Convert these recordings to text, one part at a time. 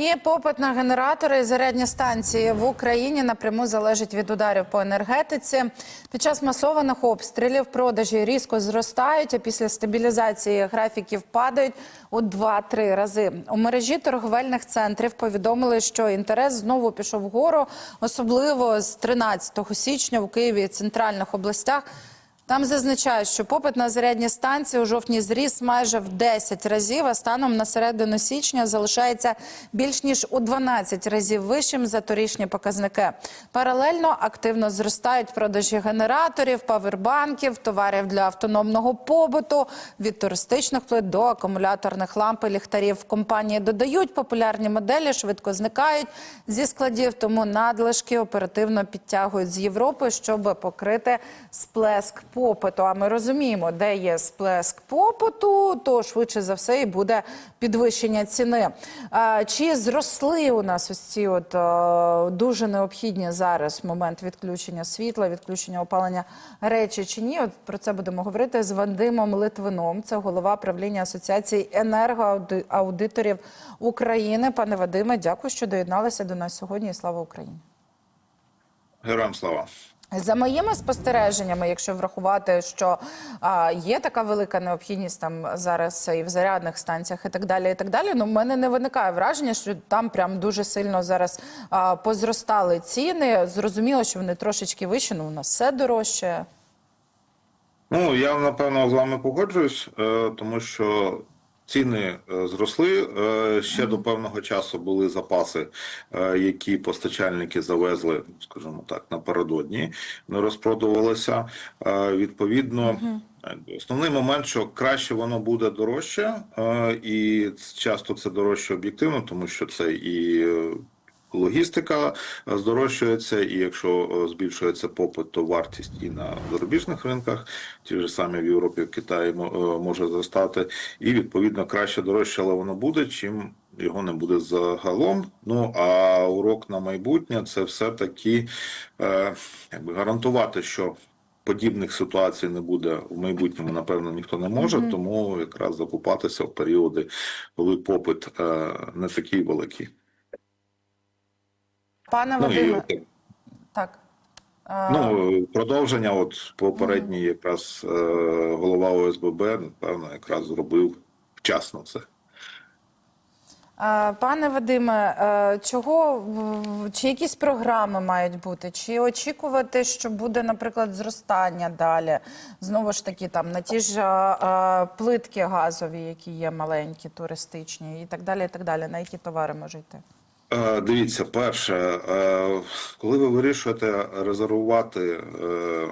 І попит на генератори і зарядні станції в Україні напряму залежить від ударів по енергетиці. Під час масованих обстрілів продажі різко зростають, а після стабілізації графіків падають у 2-3 рази. У мережі торговельних центрів повідомили, що інтерес знову пішов вгору, особливо з 13 січня у Києві і центральних областях. Там зазначають, що попит на зарядні станції у жовтні зріс майже в 10 разів, а станом на середину січня залишається більш ніж у 12 разів вищим за торішні показники. Паралельно активно зростають продажі генераторів, павербанків, товарів для автономного побуту, від туристичних плит до акумуляторних ламп і ліхтарів. Компанії додають популярні моделі, швидко зникають зі складів, тому надлишки оперативно підтягують з Європи, щоб покрити сплеск попиту. А ми розуміємо, де є сплеск попиту, то швидше за все і буде підвищення ціни. Чи зросли у нас ось ці от дуже необхідні зараз момент відключення світла, відключення опалення речі чи ні? От про це будемо говорити з Вадимом Литвином. Це голова правління асоціації енергоаудиторів України. Пане Вадиме, дякую, що доєдналися до нас сьогодні. Слава Україні. Героям слава. За моїми спостереженнями, якщо врахувати, що а, є така велика необхідність там зараз і в зарядних станціях, і так далі, і так далі. Ну, в мене не виникає враження, що там прям дуже сильно зараз а, позростали ціни. Зрозуміло, що вони трошечки вищі, ну у нас все дорожче. Ну я напевно з вами погоджуюсь, е, тому що ціни е, зросли. Е, Ще до певного часу були запаси, е, які постачальники завезли, скажімо так, напередодні, не розпродувалися. Відповідно. Основний момент, що краще воно буде дорожче, і часто це дорожче об'єктивно, тому що це і логістика е, здорожчується, і якщо е, збільшується попит, то вартість і на зарубіжних ринках, ті ж самі в Європі, в Китаї е, може зростати, і відповідно краще дорожче, але воно буде, чим його не буде загалом. Ну а урок на майбутнє це все таки е, якби гарантувати, що. Подібних ситуацій не буде в майбутньому, напевно, ніхто не може, тому якраз закупатися в періоди, коли попит е, не такий великий. Пане Ну Вадиме, от, так. Ну продовження, от попередній якраз е, голова ОСББ, напевно, якраз зробив вчасно це. Пане Вадиме, е, чого чи якісь програми мають бути? Чи очікувати, що буде, наприклад, зростання далі? Знову ж таки, там на ті ж плитки газові, які є маленькі, туристичні, і так далі. І так далі. На які товари може йти? Дивіться, перше, е, коли ви вирішуєте резервувати е,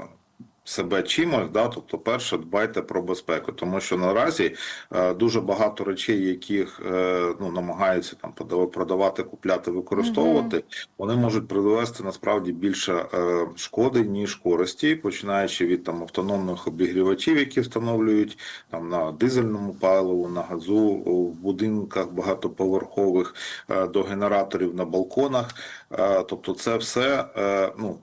себе чимось, да, тобто, перше, дбайте про безпеку, тому що наразі е, дуже багато речей, яких е, ну, намагаються там продавати, купляти, використовувати, вони можуть привести насправді більше е, шкоди ніж користі, починаючи від там автономних обігрівачів, які встановлюють там на дизельному паливу, на газу в будинках багатоповерхових е, до генераторів на балконах. Е, Тобто, це все ну.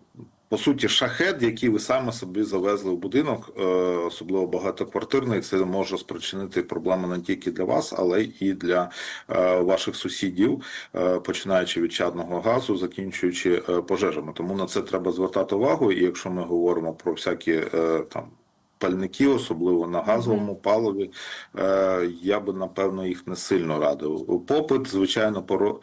По суті, шахет, який ви саме собі завезли в будинок, е, особливо багатоквартирний, це може спричинити проблеми не тільки для вас, але й для е, ваших сусідів, е, починаючи від чадного газу, закінчуючи пожежами. Тому на це треба звертати увагу. І якщо ми говоримо про всякі там. Пальники, особливо на газовому паливі, я би напевно їх не сильно радив. Попит, звичайно, поро-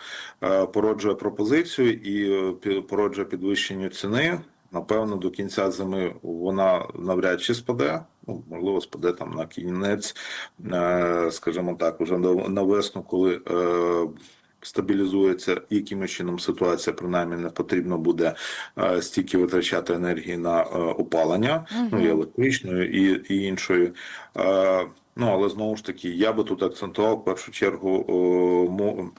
породжує пропозицію і породжує підвищення ціни. Напевно, до кінця зими вона навряд чи спаде. Ну, можливо, спаде там на кінець, е, скажімо так, уже на- весну, коли е, стабілізується якимось чином ситуація, принаймні не потрібно буде е, стільки витрачати енергії на опалення, ну і електричної, і, і іншої. Ну але знову ж таки, я би тут акцентував в першу чергу о, мо-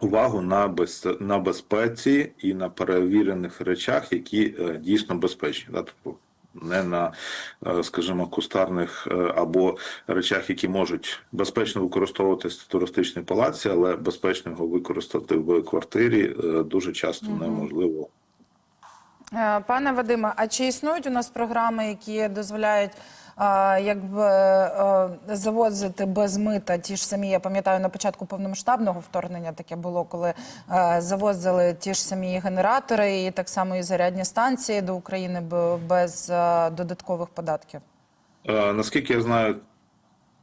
увагу на без на безпеці і на перевірених речах, які е, дійсно безпечні. Да? Тобто не на, е, скажімо, кустарних е, або речах, які можуть безпечно використовуватися в туристичній палаці, але безпечно його використати в квартирі е, дуже часто неможливо. Пане Вадиме, а чи існують у нас програми, які дозволяють якби е, завозити без мита ті ж самі. Я пам'ятаю на початку повномасштабного вторгнення таке було, коли е, завозили ті ж самі генератори і так само і зарядні станції до України без е, додаткових податків. Наскільки я знаю,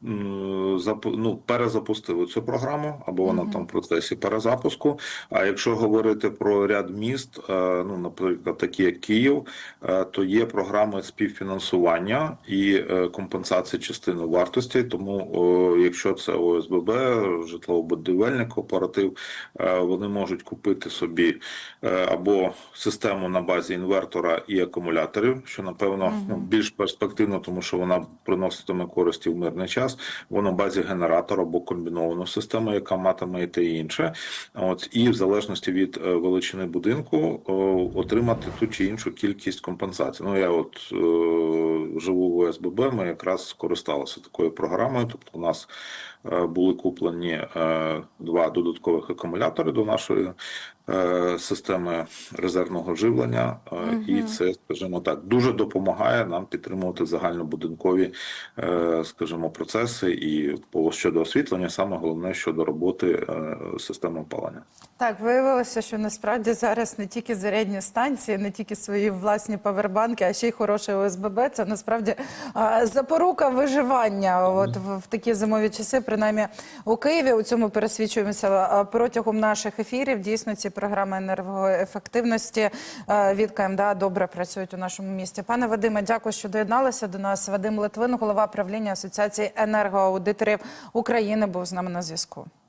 ну, перезапустили цю програму, або вона там в процесі перезапуску. А якщо говорити про ряд міст, е, ну, наприклад, такі як Київ, е, то є програми співфінансування і е, компенсації частини вартості. Тому, якщо це ОСББ, житлово-будівельний кооператив, е, вони можуть купити собі е, або систему на базі інвертора і акумуляторів, що напевно ну, більш перспективно, тому що вона приноситиме користі в мирний час. Воно базі генератора або комбіновану систему, яка матиме і те і інше. От і в залежності від е, величини будинку о, отримати ту чи іншу кількість компенсацій. Ну я от е, живу в ОСББ, ми якраз скористалися такою програмою. Тобто, у нас е, були куплені е, два додаткових акумулятори до нашої е, системи резервного живлення, е, і це, скажімо так, дуже допомагає нам підтримувати загальнобудинкові, е, скажімо, процеси і по щодо освітлення, саме головне щодо роботи е, системи опалення. Так, виявилося, що насправді зараз не тільки зарядні станції, не тільки свої власні павербанки, а ще й хороше ОСББ. Це насправді запорука виживання. От в, в такі зимові часи, принаймні у Києві, у цьому пересвідчуємося протягом наших ефірів. Дійсно, ці програми енергоефективності від КМДА добре працюють у нашому місті. Пане Вадиме, дякую, що доєдналися до нас. Вадим Литвин, голова правління Асоціації енергоаудиторів України, був з нами на зв'язку.